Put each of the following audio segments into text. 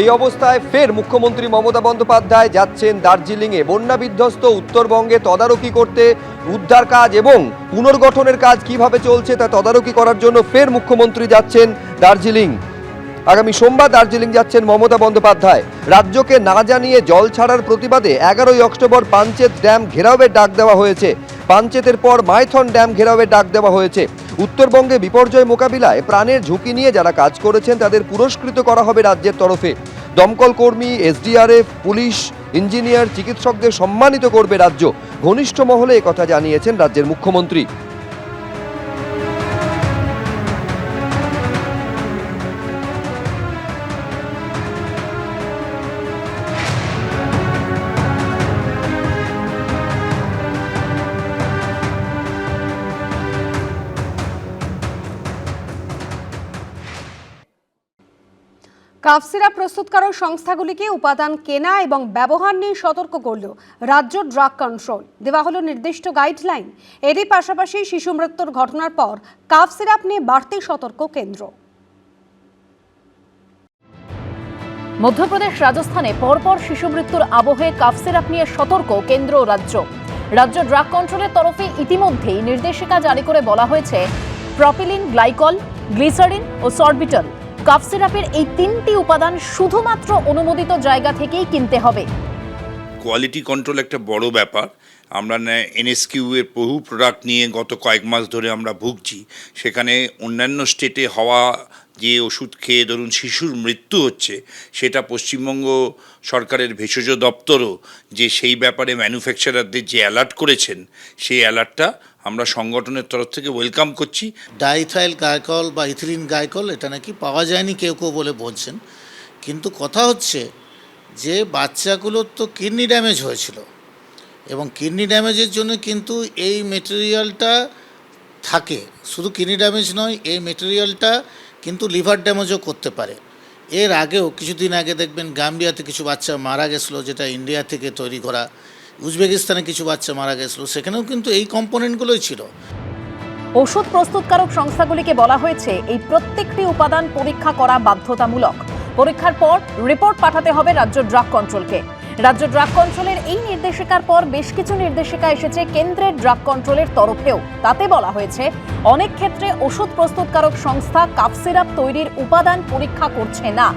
এই অবস্থায় ফের মুখ্যমন্ত্রী মমতা বন্দ্যোপাধ্যায় যাচ্ছেন দার্জিলিংয়ে। বন্যা বিধ্বস্ত উত্তরবঙ্গে তদারকি করতে উদ্ধার কাজ এবং পুনর্গঠনের কাজ কীভাবে চলছে তা তদারকি করার জন্য ফের মুখ্যমন্ত্রী যাচ্ছেন দার্জিলিং। আগামী সোমবার দার্জিলিং যাচ্ছেন মমতা বন্দ্যোপাধ্যায়। রাজ্যকে না জানিয়ে জল ছাড়ার প্রতিবাদে এগারোই অক্টোবর পাঞ্চেত ড্যাম ঘেরাওয়ের ডাক দেওয়া হয়েছে। পাঞ্চেতের পর মাইথন ড্যাম ঘেরাওয়ের ডাক দেওয়া হয়েছে। উত্তরবঙ্গে বিপর্যয় মোকাবিলায় প্রাণের ঝুঁকি নিয়ে যারা কাজ করেছেন, তাদের পুরস্কৃত করা হবে রাজ্যের তরফে। দমকল কর্মী, এসডিআরএফ, পুলিশ, ইঞ্জিনিয়ার, চিকিৎসকদের সম্মানিত করবে রাজ্য। ঘনিষ্ঠ মহলে কথা জানিয়েছেন রাজ্যের মুখ্যমন্ত্রী। কাফ সিরাপ প্রস্তুতকারক সংস্থাগুলিকে উপাদান কেনা এবং ব্যবহার নিয়ে সতর্ক করল রাজ্য ড্রাগ কন্ট্রোল। দেওয়া হলো নির্দিষ্ট গাইডলাইন। এরই পাশাপাশি শিশু মৃত্যুর ঘটনার পর কাফ সিরাপ নিয়ে বাড়তি সতর্ক কেন্দ্র। মধ্যপ্রদেশ রাজস্থানে পরপর শিশু মৃত্যুর আবহে কাফ সিরাপ নিয়ে সতর্ক কেন্দ্র রাজ্য। রাজ্য ড্রাগ কন্ট্রোলের তরফে ইতিমধ্যেই নির্দেশিকা জারি করে বলা হয়েছে প্রপিলিন, গ্লাইকল, গ্লিসারিন ও সরবিটল। কাফ সিরাপের এই তিনটি উপাদান শুধুমাত্র অনুমোদিত জায়গা থেকেই কিনতে হবে। কোয়ালিটি কন্ট্রোল একটা বড় ব্যাপার। আমরা এনএসকিউ এর বহু প্রোডাক্ট নিয়ে গত কয়েক মাস ধরে আমরা ভুগছি। সেখানে অন্যান্য স্টেটে হওয়া যে ওষুধ খেয়ে ধরুন শিশুর মৃত্যু হচ্ছে, সেটা পশ্চিমবঙ্গ সরকারের ভেষজ দপ্তরও যে সেই ব্যাপারে ম্যানুফ্যাকচারারদের যে অ্যালার্ট করেছেন, সেই অ্যালার্টটা আমরা সংগঠনের তরফ থেকে ওয়েলকাম করছি। ডাইথাইল গায়কল বা ইথিলিন গায়কল, এটা নাকি পাওয়া যায়নি কেউ কেউ বলে বলছেন। কিন্তু কথা হচ্ছে যে বাচ্চাগুলোর তো কিডনি ড্যামেজ হয়েছিল। এবং কিডনি ড্যামেজের জন্য কিন্তু এই মেটেরিয়ালটা থাকে। শুধু কিডনি ড্যামেজ নয়, এই মেটেরিয়ালটা কিন্তু লিভার ড্যামেজও করতে পারে। এর আগেও, কিছুদিন আগে দেখবেন গাম্বিয়াতে কিছু বাচ্চা মারা গেছিল, যেটা ইন্ডিয়া থেকে তৈরি করা। উজবেকিস্তানে কিছু বাচ্চা মারা গেছিল, সেখানেও কিন্তু এই কম্পোনেন্টগুলোই ছিল। ওষুধ প্রস্তুতকারক সংস্থাগুলিকে বলা হয়েছে, এই প্রত্যেকটি উপাদান পরীক্ষা করা বাধ্যতামূলক। পরীক্ষার পর রিপোর্ট পাঠাতে হবে রাজ্য ড্রাগ কন্ট্রোলকে। রাজ্য ড্রাগ কন্ট্রোলের এই নির্দেশিকার পর বেশ কিছু নির্দেশিকা এসেছে কেন্দ্রের ড্রাগ কন্ট্রোলের তরফেও। তাতে বলা হয়েছে, অনেক ক্ষেত্রে ওষুধ প্রস্তুতকারক সংস্থা কাপ সিরাপ তৈরির উপাদান পরীক্ষা করছে না।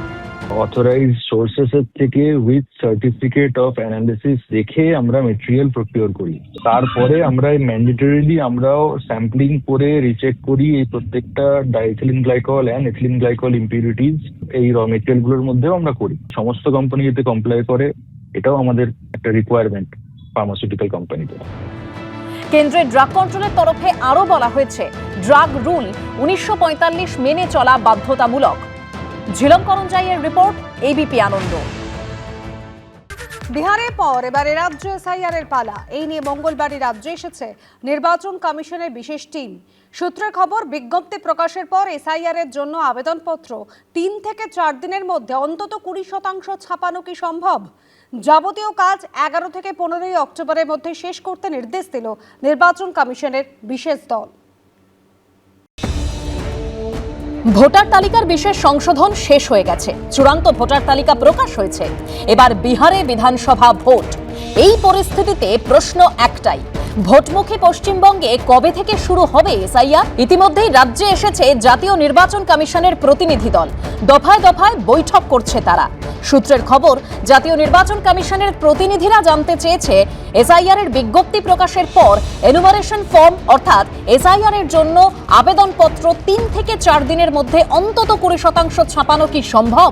অথরাইজ সোর্সেস এর থেকে উইথ সার্টিফিকেট অফ অ্যানালিসিস দেখে আমরা মেটেরিয়াল প্রকিওর করি। তারপরে আমরা ম্যান্ডেটরিলি আমরাও স্যাম্পলিং করে রিচেক করি এই প্রত্যেকটা diethylene glycol and ethylene glycol impurities এই র মেটেরিয়ালগুলোর মধ্যেও আমরা করি। সমস্ত কোম্পানি যাতে কমপ্লাই করে, এটাও আমাদের একটা রিকোয়ারমেন্ট ফার্মাসিউটিক্যাল কোম্পানিতে কেন্দ্রের ড্রাগ কন্ট্রোলের তরফে আরও বলা হয়েছে ড্রাগ রুল উনিশশো পঁয়তাল্লিশ মেনে চলা বাধ্যতামূলক। ঝিলম করঞ্জাইয়ের রিপোর্ট এবিপি আনন্দ। বিহারের পর এবারে রাজ্য এসআইআর এর পালা। এই নিয়ে মঙ্গলবারই রাজ্যে এসেছে নির্বাচন কমিশনের বিশেষ টিম। সূত্রের খবর, বিজ্ঞপ্তি প্রকাশের পর এসআইআর এর জন্য আবেদনপত্র তিন থেকে চার দিনের মধ্যে অন্তত কুড়ি শতাংশ ছাপানো কি সম্ভব? যাবতীয় কাজ এগারো থেকে পনেরোই অক্টোবরের মধ্যে শেষ করতে নির্দেশ দিল নির্বাচন কমিশনের বিশেষ দল। ভোটার তালিকার বিশেষ সংশোধন শেষ হয়ে গেছে। চূড়ান্ত ভোটার তালিকা প্রকাশ হয়েছে। এবার বিহারে বিধানসভা ভোট। এই পরিস্থিতিতে প্রশ্ন একটাই ভোটমুখী পশ্চিমবঙ্গে কবে থেকে শুরু হবে এসআইআর? ইতিমধ্যেই রাজ্যে এসেছে জাতীয় নির্বাচন কমিশনের প্রতিনিধি দল। দফায় দফায় বৈঠক করছে তারা। সূত্রের খবর, জাতীয় নির্বাচন কমিশনের প্রতিনিধিরা জানতে চেয়েছে, এসআইআর এর বিজ্ঞপ্তি প্রকাশের পর এনুমারেশন ফর্ম অর্থাৎ এসআইআর এর জন্য আবেদনপত্র তিন থেকে চার দিনের মধ্যে অন্তত কুড়ি শতাংশ ছাপানো কি সম্ভব?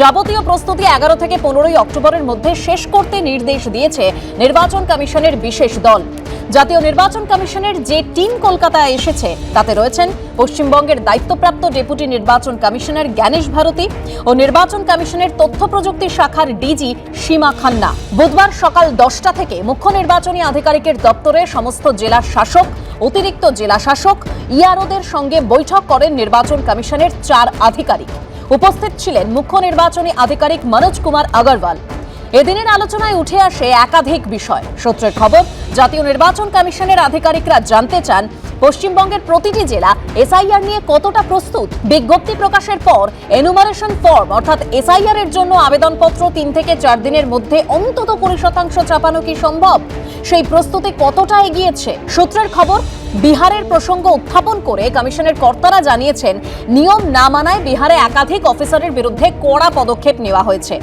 যাবতীয় প্রস্তুতি এগারো থেকে পনেরোই অক্টোবরের মধ্যে শেষ করতে নির্দেশ দিয়েছে নির্বাচন কমিশনের বিশেষ দল। জাতীয় নির্বাচন কমিশনের যে টিম কলকাতায় এসেছে, তাতে রয়েছেন পশ্চিমবঙ্গের দায়িত্বপ্রাপ্ত ডেপুটি নির্বাচন কমিশনার জ্ঞানেশ ভারতী ও নির্বাচন কমিশনের তথ্য প্রযুক্তি শাখার ডিজি সীমা খান্না। বুধবার সকাল দশটা থেকে মুখ্য নির্বাচনী আধিকারিকের দপ্তরে সমস্ত জেলা শাসক, অতিরিক্ত জেলা শাসক ইআরওদের সঙ্গে বৈঠক করেন নির্বাচন কমিশনের চার আধিকারিক। উপস্থিত ছিলেন মুখ্য নির্বাচনী আধিকারিক মনোজ কুমার আগরওয়াল। এদিনের আলোচনায় উঠে আসে একাধিক বিষয়। সূত্রের খবর, জাতীয় নির্বাচন কমিশনের আধিকারিকরা জানতে চান, পশ্চিমবঙ্গের প্রতিটি জেলা এসআইআর নিয়ে কতটা প্রস্তুত। বিজ্ঞপ্তি প্রকাশের পর এনুমারেশন ফর্ম অর্থাৎ এসআইআর এর জন্য আবেদনপত্র তিন থেকে চার দিনের মধ্যে অন্তত কুড়ি শতাংশ চাপানো কি সম্ভব? সেই প্রস্তুতি কতটা এগিয়েছে? সূত্রের খবর, বিহারের প্রসঙ্গ উত্থাপন করে কমিশনের কর্তারা জানিয়েছেন, নিয়ম না মানায় বিহারে একাধিক অফিসারের বিরুদ্ধে কড়া পদক্ষেপ নেওয়া হয়েছে।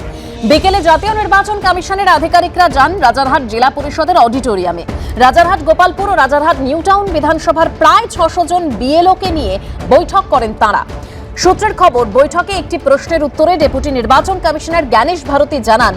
বিকেলে জাতীয় নির্বাচন কমিশনের আধিকারিকরা যান রাজারহাট জেলা পরিষদের অডিটোরিয়ামে। রাজারহাট গোপালপুর ও রাজারহাট নিউটাউন বিধানসভার প্রায় ছশো জন বিএলওকে নিয়ে বৈঠক করেন তাঁরা। সূত্রের খবর, বৈঠকে একটি প্রশ্নের উত্তরে ডেপুটি নির্বাচন কমিশনার জ্ঞানেশ ভারতী জানান,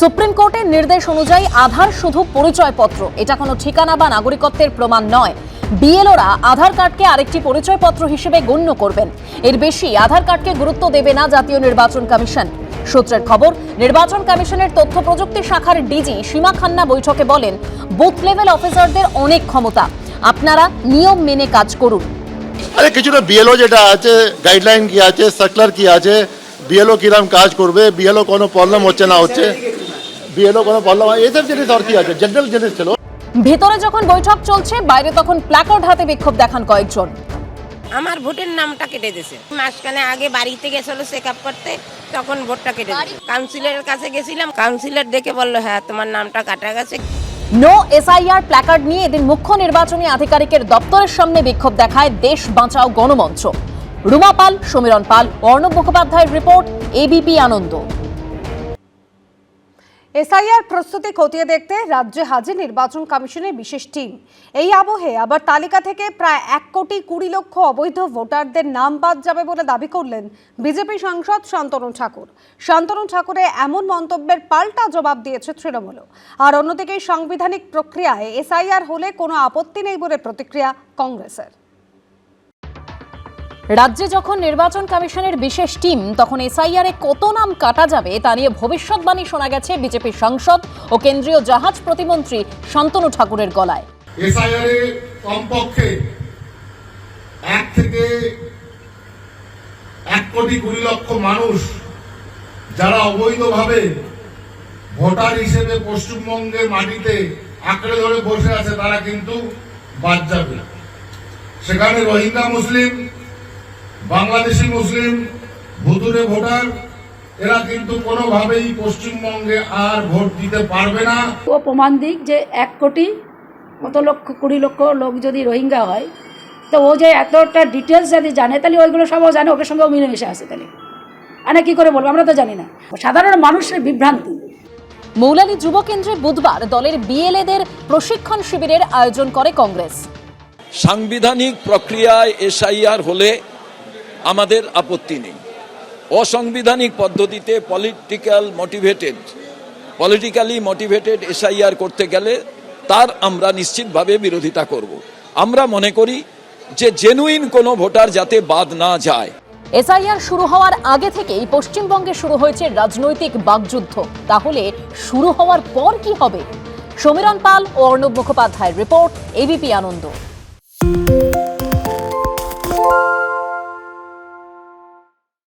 সুপ্রিম কোর্টের নির্দেশ অনুযায়ী আধার শুধু পরিচয়পত্র, এটা কোনো ঠিকানা বা নাগরিকত্বের প্রমাণ নয়। বিএলওরা আধার কার্ডকে আরেকটি পরিচয়পত্র হিসেবে গণ্য করবেন। এর বেশি আধার কার্ডকে গুরুত্ব দেবে না জাতীয় নির্বাচন কমিশন। সূত্রের খবর নির্বাচন কমিশনের তথ্য প্রযুক্তি শাখার ডিজি সীমা খান্না বৈঠকে বলেন বুথ লেভেল অফিসারদের অনেক ক্ষমতা। আপনারা নিয়ম মেনে কাজ করুন। আরে কিছুটা বিএলও যেটা আছে গাইডলাইন কি আছে সার্কুলার কি আছে বিএলও কিরম কাজ করবে বিএলও কোনো প্রবলেম হচ্ছে না হচ্ছে বিএলও কোনো প্রবলেম এইসব জিনিস আর কি আছে জেনারেল জিনিস ছিল। ভিতরে যখন বৈঠক চলছে বাইরে তখন প্ল্যাকার্ড হাতে বিক্ষোভ দেখান কয়েকজন। আমার ভোটের নামটা কেটে দিয়েছে। মাসখানে আগে বাড়িতে গেছিল চেক আপ করতে তখন ভোটটা কেটে দিয়েছে। কাউন্সিলরের কাছে গেছিলাম কাউন্সিলর দেখে বলল হ্যাঁ তোমার নামটা কাটা গেছে। নো এসআইআর প্ল্যাকার্ড নিয়ে এদিন মুখ্য নির্বাচনী আধিকারিকের দপ্তরের সামনে বিক্ষোভ দেখায় দেশ বাঁচাও গণমঞ্চ। রুমা পাল সমীরণ পাল অর্ণব মুখোপাধ্যায়ের রিপোর্ট এবিপি আনন্দ এসআইআর প্রস্তুতি খতিয়ে দেখতে রাজ্যে হাজির নির্বাচন কমিশনের বিশেষ টিম। এই আবহে আবার তালিকা থেকে প্রায় এক কোটি কুড়ি লক্ষ অবৈধ ভোটারদের নাম বাদ যাবে বলে দাবি করলেন বিজেপি সাংসদ শান্তনু ঠাকুর। শান্তনু ঠাকুরের এমন মন্তব্যের পাল্টা জবাব দিয়েছে তৃণমূল। আর অন্যদিকে সাংবিধানিক প্রক্রিয়ায় এসআইআর হলে কোনো আপত্তি নেই বলে প্রতিক্রিয়া কংগ্রেসের। রাজ্যে যখন নির্বাচন কমিশনের বিশেষ টিম, তখন এসআইআর এ কত নাম কাটা যাবে, তা নিয়ে ভবিষ্যৎবাণী শোনা গেছে বিজেপি সাংসদ ও কেন্দ্রীয় জাহাজ প্রতিমন্ত্রী শান্তনু ঠাকুরের গলায়। এসআইআরে কমপক্ষে এক থেকে এক কোটি কুড়ি লক্ষ মানুষ যারা অবৈধভাবে ভোটার হিসেবে পশ্চিমবঙ্গের মাটিতে আঁকড়ে ধরে বসে আছে, তারা কিন্তু বাদ যাবে সেখানে রোহিঙ্গা, মুসলিম বাংলাদেশি মুসলিম ভুতুরে ভোটার এরা কিন্তু কোনোভাবেই পশ্চিমবঙ্গে আর ভোট দিতে পারবে না। ও প্রমাণ দিক যে এক কোটি কত লক্ষ কুড়ি লক্ষ লোক যদি রোহিঙ্গা হয় তো ও যে এতটা ডিটেলস যদি জানে তাহলে ওইগুলো সবও জানে ওকে সঙ্গেও মিলেমিশে আসে তাহলে। আরে কী করে বলব আমরা তো জানি না। সাধারণ মানুষের বিভ্রান্তি। মৌলালী যুব কেন্দ্রে বুধবার দলের বিএলএদের প্রশিক্ষণ শিবিরের আয়োজন করে কংগ্রেস। সাংবিধানিক প্রক্রিয়ায় এসআইআর হলে আমাদের আপত্তি নেই। অসাংবিধানিক পদ্ধতিতে political motivated politically motivated SIR করতে গেলে তার আমরা নিশ্চিতভাবে বিরোধিতা করব। আমরা মনে করি যে জেনুইন কোনো ভোটার যাতে বাদ না যায়। এসআইআর শুরু হওয়ার আগে থেকেই পশ্চিমবঙ্গে শুরু হয়েছে রাজনৈতিক বাকযুদ্ধ। তাহলে শুরু হওয়ার পর কি হবে? সমীরণ পাল ও অর্ণব মুখোপাধ্যায়ের রিপোর্ট এবিপি আনন্দ